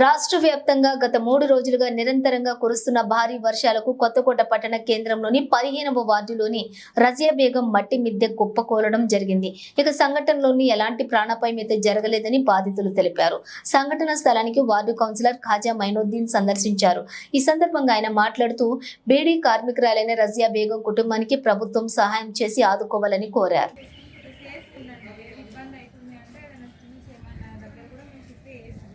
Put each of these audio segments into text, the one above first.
రాష్ట్ర వ్యాప్తంగా గత మూడు రోజులుగా నిరంతరంగా కురుస్తున్న భారీ వర్షాలకు కొత్తకోట పట్టణ కేంద్రంలోని పదిహేనవ వార్డులోని రజియా బేగం మట్టి మిద్దె కుప్పకూలడం జరిగింది. ఇక సంఘటనలోని ఎలాంటి ప్రాణాపాయం జరగలేదని బాధితులు తెలిపారు. సంఘటన స్థలానికి వార్డు కౌన్సిలర్ ఖాజా మైనుద్దీన్ సందర్శించారు. ఈ సందర్భంగా ఆయన మాట్లాడుతూ బేడీ కార్మికురాలైన రజియా బేగం కుటుంబానికి ప్రభుత్వం సహాయం చేసి ఆదుకోవాలని కోరారు.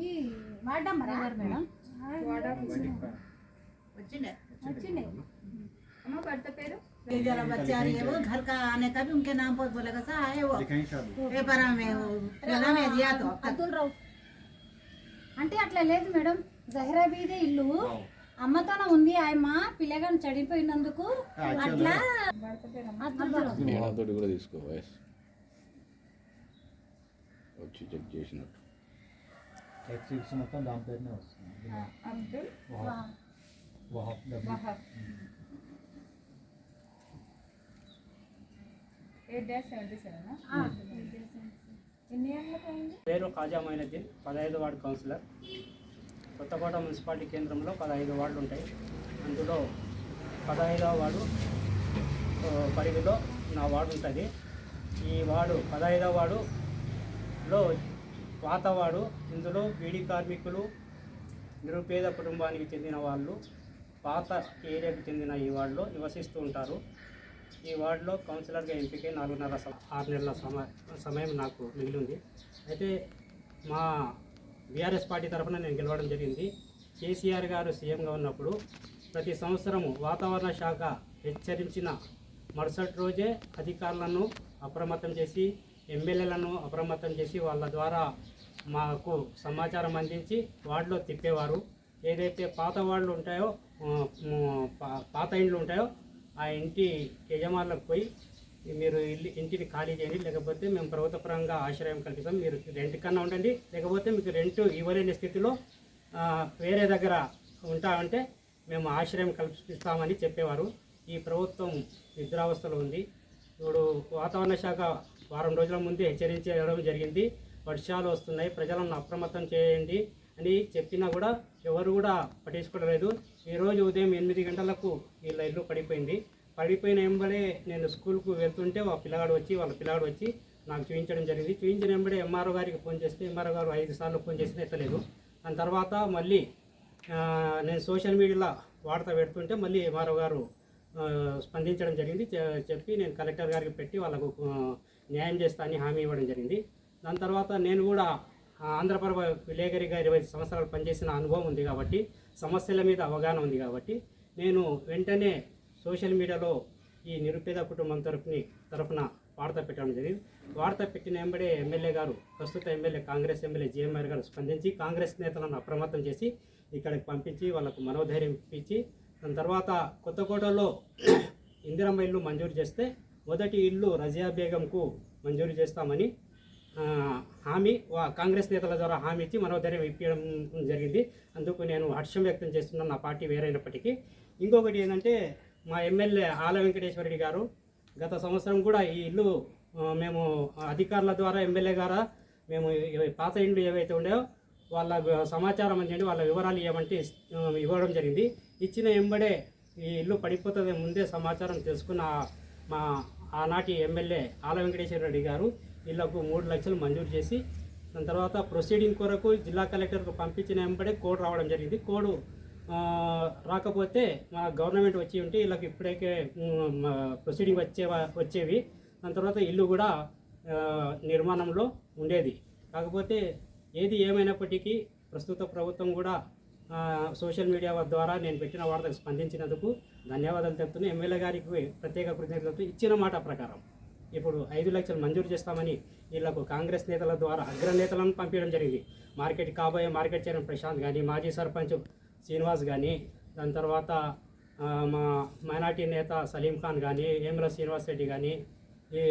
ఈ వార్డ్ నెంబర్ ఎవరు మేడం వార్డ్ ఆఫీసర్ వచ్చిండే అమ్మ భర్త పేరు ये जरा बच्चा रही है वो घर का आने का भी उनके नाम पर बोलेगा सर आए वो पेपर में वो गला में दिया तो అతుల్ రావు అంటే అట్లా లేదు మేడం జహరా బీదే ఇల్లు అమ్మతోనే ఉంది ఆయమ్మ పిల్లగాని చడిపోయినందుకు అట్లా భర్త పేరు అమ్మ అతుల్ రావు నేనతోటి కూడా తీసుకో వయసు వచ్చి చెక్ చేసినట్టు. ఎక్సిక్స్ మొత్తం దాని పేరునే వస్తుంది. అబ్దుల్ వహాబ్ వహాబ్ అయింది పేరు ఖాజా మైనుద్దీన్ పదహైదు వార్డు కౌన్సిలర్. కొత్తకోట మున్సిపాలిటీ కేంద్రంలో పదహైదు వార్డులు ఉంటాయి. అందులో పదహైదవ వార్డు పరిధిలో నా వార్డు ఉంటుంది. ఈ వార్డు పదహైదవ వార్డులో లో పాతవాడు ఇందులో బీడీ కార్మికులు నిరుపేద కుటుంబానికి చెందిన వాళ్ళు పాత ఏరియాకు చెందిన ఈ వార్డులో నివసిస్తూ ఉంటారు. ఈ వార్డులో కౌన్సిలర్గా ఎంపికై నాలుగున్నర ఆరు నెలల సమ సమయం నాకు మిగిలింది. అయితే మా బీఆర్ఎస్ పార్టీ తరఫున నేను గెలవడం జరిగింది. కేసీఆర్ గారు సీఎంగా ఉన్నప్పుడు ప్రతి సంవత్సరము వాతావరణ శాఖ హెచ్చరించిన మరుసటి రోజే అధికారులను అప్రమత్తం చేసి ఎమ్మెల్యేలను అప్రమత్తం చేసి వాళ్ళ ద్వారా మాకు సమాచారం అందించి వార్డులో తిప్పేవారు. ఏదైతే పాత వార్డులు ఉంటాయో పాత ఇండ్లు ఉంటాయో ఆ ఇంటి యజమానులకు పోయి మీరు ఇల్లు ఇంటిని ఖాళీ చేయండి. లేకపోతే మేము ప్రభుత్వ పరంగా ఆశ్రయం కల్పిస్తాం. మీరు రెంట్ కన్నా ఉండండి. లేకపోతే మీకు రెంట్ ఇవ్వలేని స్థితిలో వేరే దగ్గర ఉంటామంటే మేము ఆశ్రయం కల్పిస్తామని చెప్పేవారు. ఈ ప్రభుత్వం నిద్రావస్థలో ఉంది. ఇప్పుడు వాతావరణ శాఖ వారం రోజుల ముందే హెచ్చరించడం జరిగింది. వర్షాలు వస్తున్నాయి. ప్రజలను అప్రమత్తం చేయండి అని చెప్పినా కూడా ఎవరు కూడా పట్టించుకోలేదు. ఈరోజు ఉదయం ఎనిమిది గంటలకు వీళ్ళ ఇల్లు పడిపోయింది. పడిపోయిన వెంబడే నేను స్కూల్కు వెళ్తుంటే ఆ పిల్లగాడు వచ్చి వాళ్ళ పిల్లగాడు వచ్చి నాకు చూపించడం జరిగింది. చూపించిన వెంబడే ఎంఆర్ఓ గారికి ఫోన్ చేస్తే ఎంఆర్ఓ గారు ఐదు సార్లు ఫోన్ చేసినా ఎత్తలేదు. దాని తర్వాత మళ్ళీ నేను సోషల్ మీడియాలో వార్త పెడుతుంటే మళ్ళీ ఎంఆర్ఓ గారు స్పందించడం జరిగింది. చెప్పి నేను కలెక్టర్ గారికి పెట్టి వాళ్ళకు న్యాయం చేస్తా అని హామీ ఇవ్వడం జరిగింది. దాని తర్వాత నేను కూడా ఆంధ్రప్రభ విలేకరిగా ఇరవై సంవత్సరాలు పనిచేసిన అనుభవం ఉంది కాబట్టి సమస్యల మీద అవగాహన ఉంది కాబట్టి నేను వెంటనే సోషల్ మీడియాలో ఈ నిరుపేద కుటుంబం తరఫుని తరఫున వార్త పెట్టడం జరిగింది. వార్త పెట్టిన వెంబడే ఎమ్మెల్యే గారు ప్రస్తుత ఎమ్మెల్యే కాంగ్రెస్ ఎమ్మెల్యే జిఎంఆర్ గారు స్పందించి కాంగ్రెస్ నేతలను అప్రమత్తం చేసి ఇక్కడికి పంపించి వాళ్ళకు మనోధైర్యం ఇప్పించి దాని తర్వాత కొత్తకోటలో ఇందిరమ్మ ఇల్లు మంజూరు చేస్తే మొదటి ఇల్లు రజియా బేగంకు మంజూరు చేస్తామని హామీ వా- కాంగ్రెస్ నేతల ద్వారా హామీ ఇచ్చి మనోధైర్యం ఇప్పించడం జరిగింది. అందుకు నేను హర్షం వ్యక్తం చేస్తున్నాను. నా పార్టీ వేరైనప్పటికీ. ఇంకొకటి ఏంటంటే మా ఎమ్మెల్యే ఆల వెంకటేశ్వర రెడ్డి గారు గత సంవత్సరం కూడా ఈ ఇల్లు మేము అధికారుల ద్వారా ఎమ్మెల్యే గారా మేము పాత ఇండ్లు ఏవైతే ఉండేవో వాళ్ళ సమాచారం అందండి వాళ్ళ వివరాలు ఇవ్వమంటే ఇవ్వడం జరిగింది. ఇచ్చిన ఎంబడే ఈ ఇల్లు పడిపోతుంది ముందే సమాచారం తెలుసుకున్న మా ఆనాటి ఎమ్మెల్యే ఆల వెంకటేశ్వర రెడ్డి గారు వీళ్ళకు మూడు లక్షలు మంజూరు చేసి దాని తర్వాత ప్రొసీడింగ్ కొరకు జిల్లా కలెక్టర్కు పంపించిన వెంబడే కోడ్ రావడం జరిగింది. కోడ్ రాకపోతే మా గవర్నమెంట్ వచ్చి ఉంటే వీళ్ళకి ఇప్పటికే ప్రొసీడింగ్ వచ్చే వచ్చేవి. దాని తర్వాత ఇల్లు కూడా నిర్మాణంలో ఉండేది. కాకపోతే ఏది ఏమైనప్పటికీ ప్రస్తుత ప్రభుత్వం కూడా సోషల్ మీడియా ద్వారా నేను పెట్టిన వార్తకు స్పందించినందుకు ధన్యవాదాలు తెలుపుతున్నాను ఎమ్మెల్యే గారికి ప్రత్యేక కృతజ్ఞతలు ఇచ్చిన మాట ప్రకారం. ఇప్పుడు ఐదు లక్షలు మంజూరు చేస్తామని వీళ్ళకు కాంగ్రెస్ నేతల ద్వారా అగ్రనేతలను పంపించడం జరిగింది. మార్కెట్ కాబోయే మార్కెట్ చైర్మన్ ప్రశాంత్ కానీ మాజీ సర్పంచ్ శ్రీనివాస్ కానీ దాని తర్వాత మా మైనార్టీ నేత సలీం ఖాన్ కానీ ఏమల శ్రీనివాస్ రెడ్డి కానీ ఈ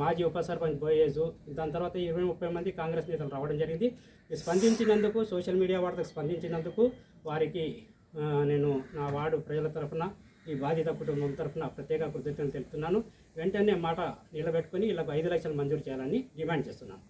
మాజీ ఉప సర్పంచ్ బోయేజు దాని తర్వాత ఇరవై ముప్పై మంది కాంగ్రెస్ నేతలు రావడం జరిగింది. స్పందించినందుకు సోషల్ మీడియా వార్తకు స్పందించినందుకు వారికి నేను నా వార్డు ప్రజల తరఫున ఈ బాధిత కుటుంబం తరఫున ప్రత్యేక కృతజ్ఞతలు తెలుపుతున్నాను. వెంటనే మాట నిలబెట్టుకుని ఇలా ఐదు లక్షలు మంజూరు చేయాలని డిమాండ్ చేస్తున్నాను.